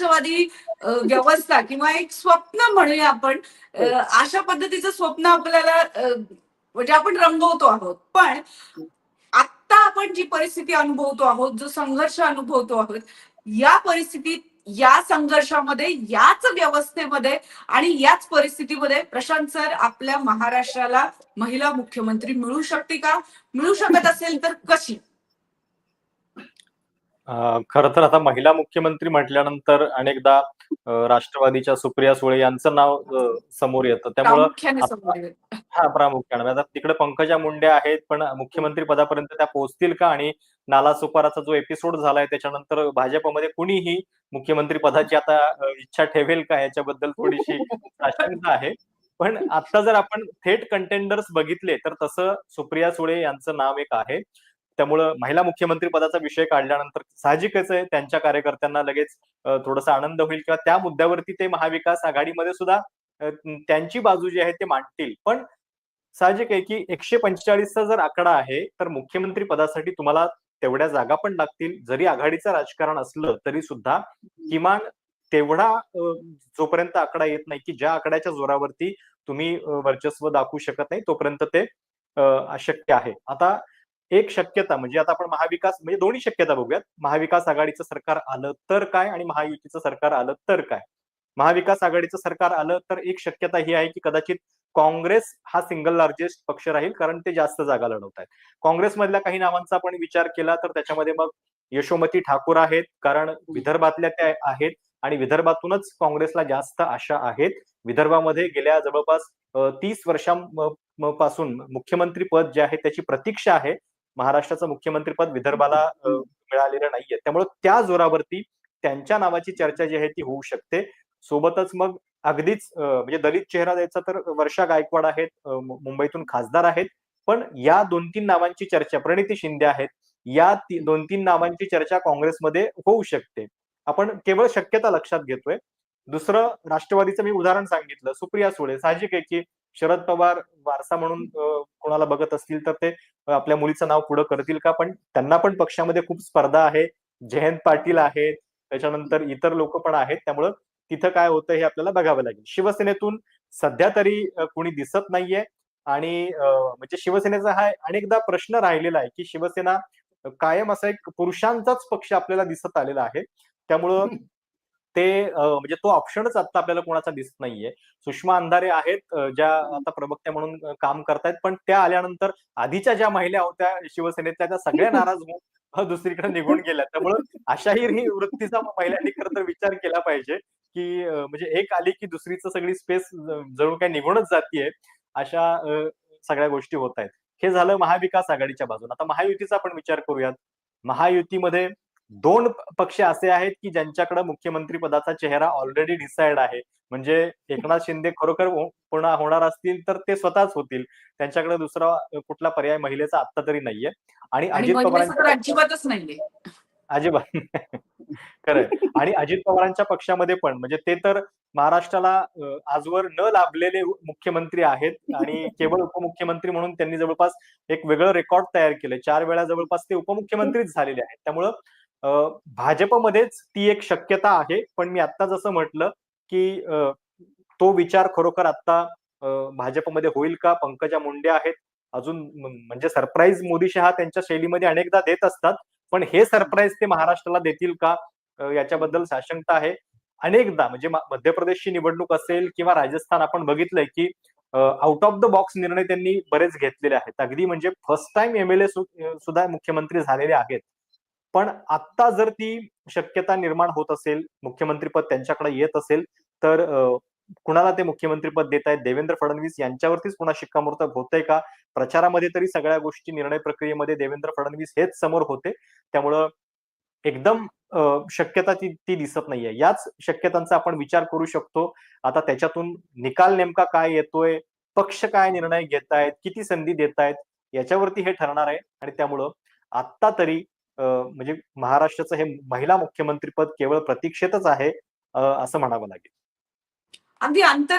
राष्ट्रवादी व्यवस्था किंवा एक स्वप्न म्हणूया आपण अ, अशा पद्धतीचं स्वप्न आपल्याला म्हणजे आपण रंगवतो आहोत. पण आत्ता आपण जी परिस्थिती अनुभवतो आहोत जो संघर्ष अनुभवतो आहोत या परिस्थितीत या संघर्षामध्ये याच व्यवस्थेमध्ये आणि याच परिस्थितीमध्ये प्रशांत सर आपल्या महाराष्ट्राला महिला मुख्यमंत्री मिळू शकते का? मिळू शकत असेल तर कशी? खर तर आता महिला मुख्यमंत्री म्हटल्यानंतर अनेकदा राष्ट्रवादीच्या सुप्रिया सुळे यांचं नाव समोर येतं. त्यामुळं. हा प्रामुख्याने. म्हणजे आता तिकडे पंकजा मुंडे आहेत पण मुख्यमंत्री पदापर्यंत त्या पोहोचतील का? आणि नाला सुपाराचा जो एपिसोड झालाय त्याच्यानंतर भाजपमध्ये कुणीही मुख्यमंत्री पदाची आता इच्छा ठेवेल का? याच्याबद्दल थोडीशी आशंका आहे. पण आता जर आपण थेट कंटेंडर्स बघितले तर तसं सुप्रिया सुळे यांचं नाव एक आहे. त्यामुळं महिला मुख्यमंत्री पदाचा विषय काढल्यानंतर साहजिकच आहे त्यांच्या कार्यकर्त्यांना लगेच थोडासा आनंद होईल किंवा त्या मुद्द्यावरती ते महाविकास आघाडीमध्ये सुद्धा त्यांची बाजू जी आहे ते मांडतील. पण साहजिक आहे की एकशे पंचेचाळीसचा जर आकडा आहे तर मुख्यमंत्री पदासाठी तुम्हाला तेवढ्या जागा पण लागतील. जरी आघाडीचं राजकारण असलं तरी सुद्धा किमान तेवढा जोपर्यंत आकडा येत नाही की ज्या आकड्याच्या जोरावरती तुम्ही वर्चस्व दाखवू शकत नाही तोपर्यंत ते अशक्य आहे. आता एक शक्यता म्हणजे आता आपण महाविकास म्हणजे दोन्ही शक्यता बघूयात. महाविकास आघाडीचं सरकार आलं तर काय आणि महायुतीचं सरकार आलं तर काय? महाविकास आघाडीचं सरकार आलं तर एक शक्यता ही आहे की कदाचित काँग्रेस हा सिंगल लार्जेस्ट पक्ष राहील कारण ते जास्त जागा लढवत आहेत काँग्रेसमधल्या काही नावांचा आपण विचार केला तर त्याच्यामध्ये मग यशोमती ठाकूर आहेत कारण विदर्भातल्या त्या आहेत आणि विदर्भातूनच काँग्रेसला जास्त आशा आहेत. विदर्भामध्ये गेल्या जवळपास तीस वर्षांपासून मुख्यमंत्री पद जे आहे त्याची प्रतीक्षा आहे. महाराष्ट्राचं मुख्यमंत्रीपद विदर्भाला मिळालेलं नाहीये. त्यामुळे त्या जोरावरती त्यांच्या नावाची चर्चा जी आहे ती होऊ शकते. सोबतच मग अगदीच म्हणजे दलित चेहरा द्यायचा तर वर्षा गायकवाड आहेत मुंबईतून खासदार आहेत. पण या दोन तीन नावांची चर्चा प्रणिती शिंदे आहेत या ती- दोन तीन नावांची चर्चा काँग्रेसमध्ये होऊ शकते. आपण केवळ शक्यता लक्षात घेतोय. दुसरं राष्ट्रवादीचं मी उदाहरण सांगितलं. सुप्रिया सुळे साहजिक आहे की शरद पवार वारसा म्हणून कोणाला बघत असतील तर ते आपल्या मुलीचं नाव पुढे करतील का? पण त्यांना पण पक्षामध्ये खूप स्पर्धा आहे. जयंत पाटील आहेत. त्याच्यानंतर इतर लोक पण आहेत. त्यामुळं तिथं काय होतं हे आपल्याला बघावं लागेल. शिवसेनेतून सध्या तरी कुणी दिसत नाहीये. आणि म्हणजे शिवसेनेचा हा अनेकदा प्रश्न राहिलेला आहे की शिवसेना कायम असा एक पुरुषांचाच पक्ष आपल्याला दिसत आलेला आहे. त्यामुळं ते म्हणजे तो ऑप्शनच आता आपल्याला कोणाचा दिसत नाहीये. सुषमा अंधारे आहेत ज्या आता प्रवक्त्या म्हणून काम करतायत. पण त्या आल्यानंतर आधीच्या ज्या महिला होत्या शिवसेनेतल्या त्या सगळ्या नाराज होऊन दुसरीकडे निघून गेल्या. त्यामुळं अशाही वृत्तीचा महिलांनी खरं तर विचार केला पाहिजे की म्हणजे एक आली की दुसरीचं सगळी स्पेस जणू काय निघूनच जातीये अशा सगळ्या गोष्टी होत आहेत हे झालं महाविकास आघाडीच्या बाजून. आता महायुतीचा आपण विचार करूयात. महायुतीमध्ये दोन पक्ष असे आहेत की ज्यांच्याकडे मुख्यमंत्री पदाचा चेहरा ऑलरेडी डिसाइड आहे. म्हणजे एकनाथ शिंदे खरोखर हो- पुन्हा होणार असतील तर ते स्वतःच होतील. त्यांच्याकडे दुसरा कुठला पर्याय महिलेचा आता तरी नाहीये. आणि अजित पवारांच्या अजिबातच नाहीये. अजिबात खरंय. आणि अजित पवारांच्या पक्षामध्ये पण म्हणजे ते तर महाराष्ट्राला आजवर न लाभलेले मुख्यमंत्री आहेत. आणि केवळ उपमुख्यमंत्री म्हणून त्यांनी जवळपास एक वेगळं रेकॉर्ड तयार केलंय. चार वेळा जवळपास ते उपमुख्यमंत्रीच झालेले आहेत. त्यामुळं भाजपमध्येच ती एक शक्यता आहे. पण मी आता जसं म्हटलं की तो विचार खरोखर आता भाजपमध्ये होईल का? पंकजा मुंडे आहेत. अजून म्हणजे सरप्राईज मोदी शहा त्यांच्या शैलीमध्ये अनेकदा देत असतात. पण हे सरप्राईज ते महाराष्ट्राला देतील का? याच्याबद्दल साशंकता आहे. अनेकदा म्हणजे मध्य प्रदेशची निवडणूक असेल किंवा राजस्थान आपण बघितलंय की आउट ऑफ द बॉक्स निर्णय त्यांनी बरेच घेतलेले आहेत. अगदी म्हणजे फर्स्ट टाइम एमएलए सुद्धा मुख्यमंत्री झालेले आहेत. पण आता जर ती शक्यता निर्माण होत असेल मुख्यमंत्रीपद त्यांच्याकडे येत असेल तर कुणाला ते मुख्यमंत्रीपद देत आहेत देवेंद्र फडणवीस यांच्यावरतीच पुन्हा शिक्कामोर्तब होतंय का? प्रचारामध्ये तरी सगळ्या गोष्टी निर्णय प्रक्रियेमध्ये देवेंद्र फडणवीस हेच समोर होते. त्यामुळं एकदम शक्यता ती ती दिसत नाहीये. याच शक्यतांचा आपण विचार करू शकतो. आता त्याच्यातून निकाल नेमका काय येतोय? पक्ष काय निर्णय घेत आहेत किती संधी देत आहेत याच्यावरती हे ठरणार आहे. आणि त्यामुळं आत्ता तरी म्हणजे महाराष्ट्राचं हे महिला मुख्यमंत्रीपद केवळ प्रतीक्षेतच आहे असं म्हणावं लागेल. अगदी आंतरराष्ट्रीय